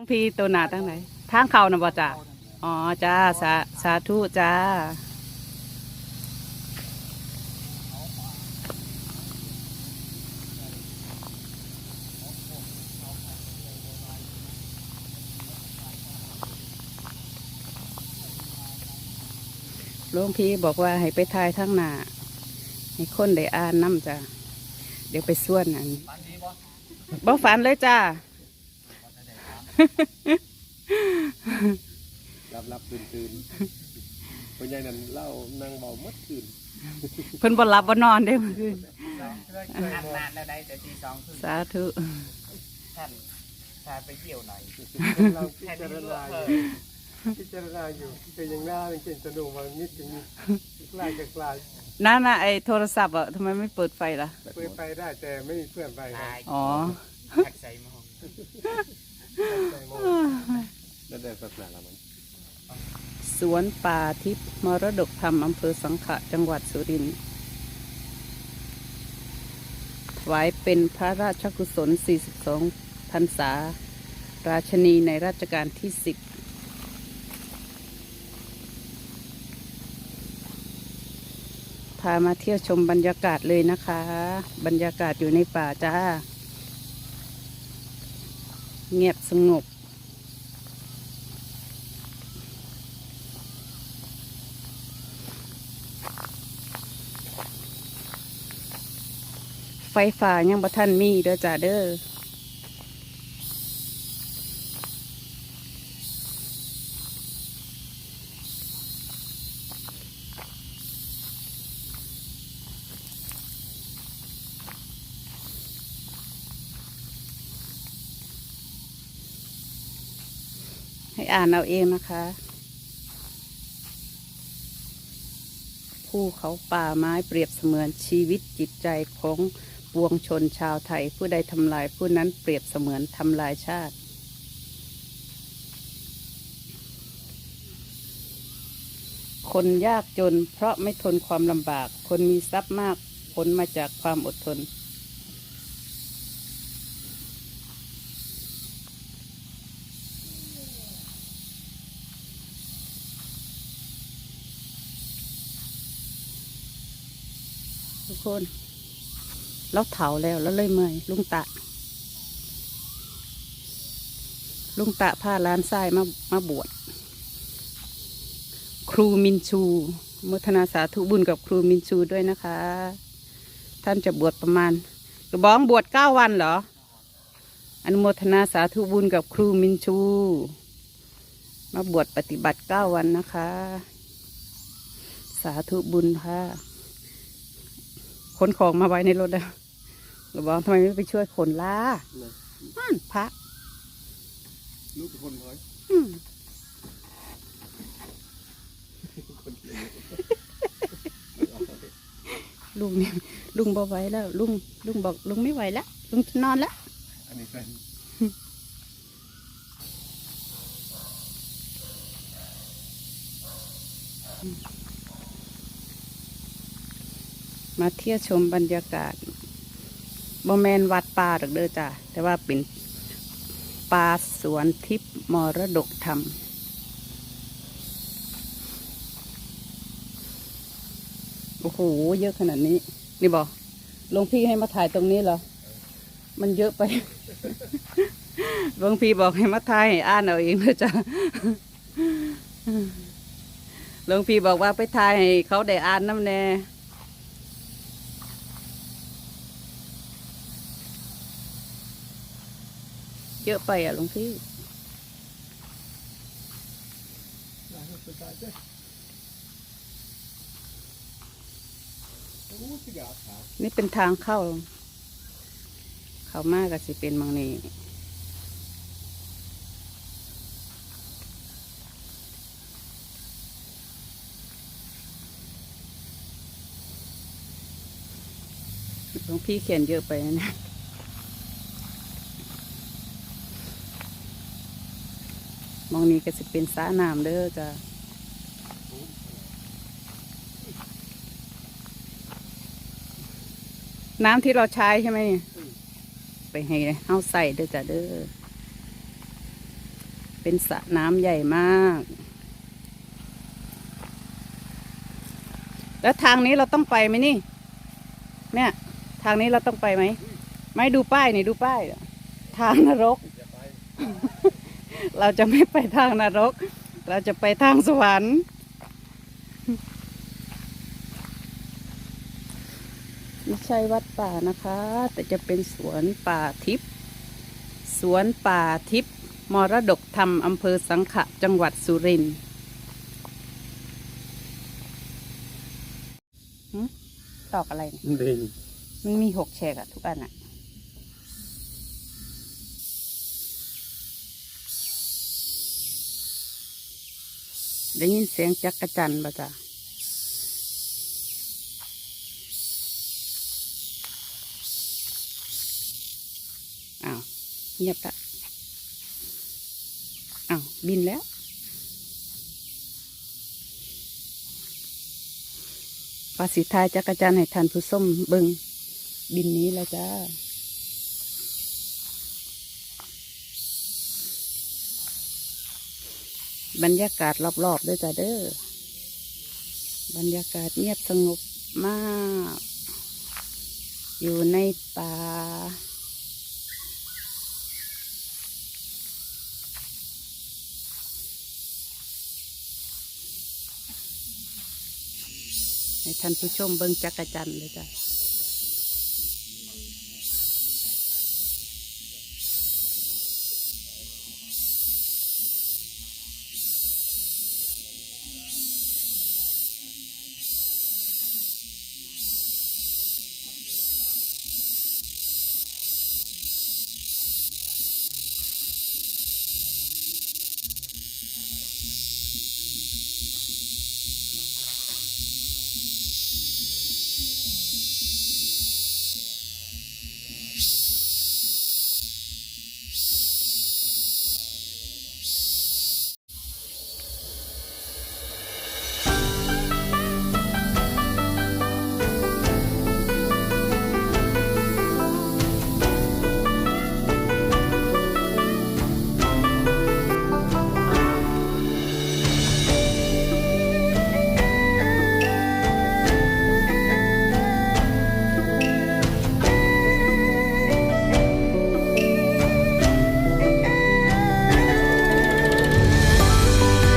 ต้องพีตัวหนาตั้งไหนทางเขานะบ่จ้าอ๋อจ้าสาสาธุจ้าหลวงพี่บอกว่าให้ไปทายทั้งหน้าให้คนได้อ่านน้ำจ้ะเดี๋ยวไปส่วนอันบ่ฝันเลยจ้า รับรับตื่นตื่นคนใหญ่นั้นเล่านั่งเบาหมดคืนเพิ่นบ่หลับบ่นอนได้อเมื่อคืนอาบน้ำแล้วได้แต่ตีสองคือสาธุท่านพาไปเที่ยวหน่อยเราพิจารณาอยู่พิจารณาอยู่เป็นอย่างหน้าเป็นเก่งสนุกมานิดอย่างนี้กลายจะกลายนั่นน่ะไอ้โทรศัพท์อะทำไมไม่เปิดไฟล่ะ เปิดไปได้แต่ไม่มีเพื่อนไปครัตาบยอ๋อทักใส่หมอง ใจมองนั่นได้ศา สวนป่าทิพย์มรดกธรรมอำเภอสังขะจังหวัดสุรินทร์ถวายเป็นพระราชกุศล 42 พรรษา ราชนีในรัชกาลที่ 10พามาเที่ยวชมบรรยากาศเลยนะคะ บรรยากาศอยู่ในป่าจ้า เงียบสงบ ฟฟ้ายังบ่ทันมีเด้อจ้าเด้อให้อ่านเอาเองนะคะภูเขาป่าไม้เปรียบเสมือนชีวิตจิตใจของ วงชนชาวไทยผู้ใดทำลายผู้นั้นเปรียบเสมือนทำลายชาติ คนยากจนเพราะไม่ทนความลำบาก คนมีทรัพย์มากผลมาจากความอดทน ทุกคน เราเถาแล้วแล้วเลยเมื่อยลุงตะ ลุงตะพาล้านทรายมามาบวชครูมินชูมทนาสาธุบุญกับครูมินชูด้วยนะคะ ท่านจะบวชประมาณกระบองบวชเก้าวันเหรอ อนุโมทนาสาธุบุญกับครูมินชู มาบวชปฏิบัติเก้าวันนะคะ สาธุบุญค่ะขนของมาไว้ในรถแล้ว กระบองทำไมไม่ไปช่วยขนล่ะนั่นพระลูกคนน้อยอืมคนเก่งลุงเนี่ยลุงบอไหวแล้ว ลุงลุงบอกลุงไม่ไหวแล้วลุงจะนอนแล้วอันนี้แฟนมาเที่ยวชมบรรยากาศ บแมนวัดป่าดอกเด้อจ้ะแต่ว่าเป็นป่าสวนทิพย์มรดกธรรมโอ้โหเยอะขนาดนี้ นี่บอกหลวงพี่ให้มาถ่ายตรงนี้เหรอ มันเยอะไปหลวงพี่บอกให้มาถ่ายให้อ่านเอาเองเด้อจ้ะหลวงพี่บอกว่าไปถ่ายให้เขาได้อ่านน้ำแน่ เยอะไปอะหลวงพี่นี่เป็นทางเข้า เขามากก็สิเป็นมังนี้หลวงพี่เขียนเยอะไปนะ มองนี้ก็สิเป็นสระน้ำเด้อจ้ะน้ำที่เราใช้ใช่ไหมเนี่ยไปให้เฮาใส่เด้อจ้ะเด้อ เป็นสระน้ำใหญ่มาก แล้วทางนี้เราต้องไปไหมนี่ เนี่ย ทางนี้เราต้องไปไหม ไม่ดูป้ายนี่ดูป้าย ทางนรก เราจะไม่ไปทางนรก เราจะไปทางสวรรค์ ไม่ใช่วัดป่านะคะ แต่จะเป็นสวนป่าทิพย์สวนป่าทิพย์มรดกธรรมอำเภอสังขะจังหวัดสุรินทร์หึตอกอะไรเนี่ยดินมันมีหกแฉกอะทุกอันอะ ได้ยินเสียงจักระจันบ่จ้ะอ้าวเงียบละอ้าวบินแล้วปาสิทายจักระจันให้ท่านผู้ส้มเบิงบินนี้แล้วจ้า บรรยากาศรอบๆด้วยจ้าเด้อ บรรยากาศเงียบสงบมาก อยู่ในป่าให้ท่านผู้ชมเบิ่งจักรจันเลยจ้ะ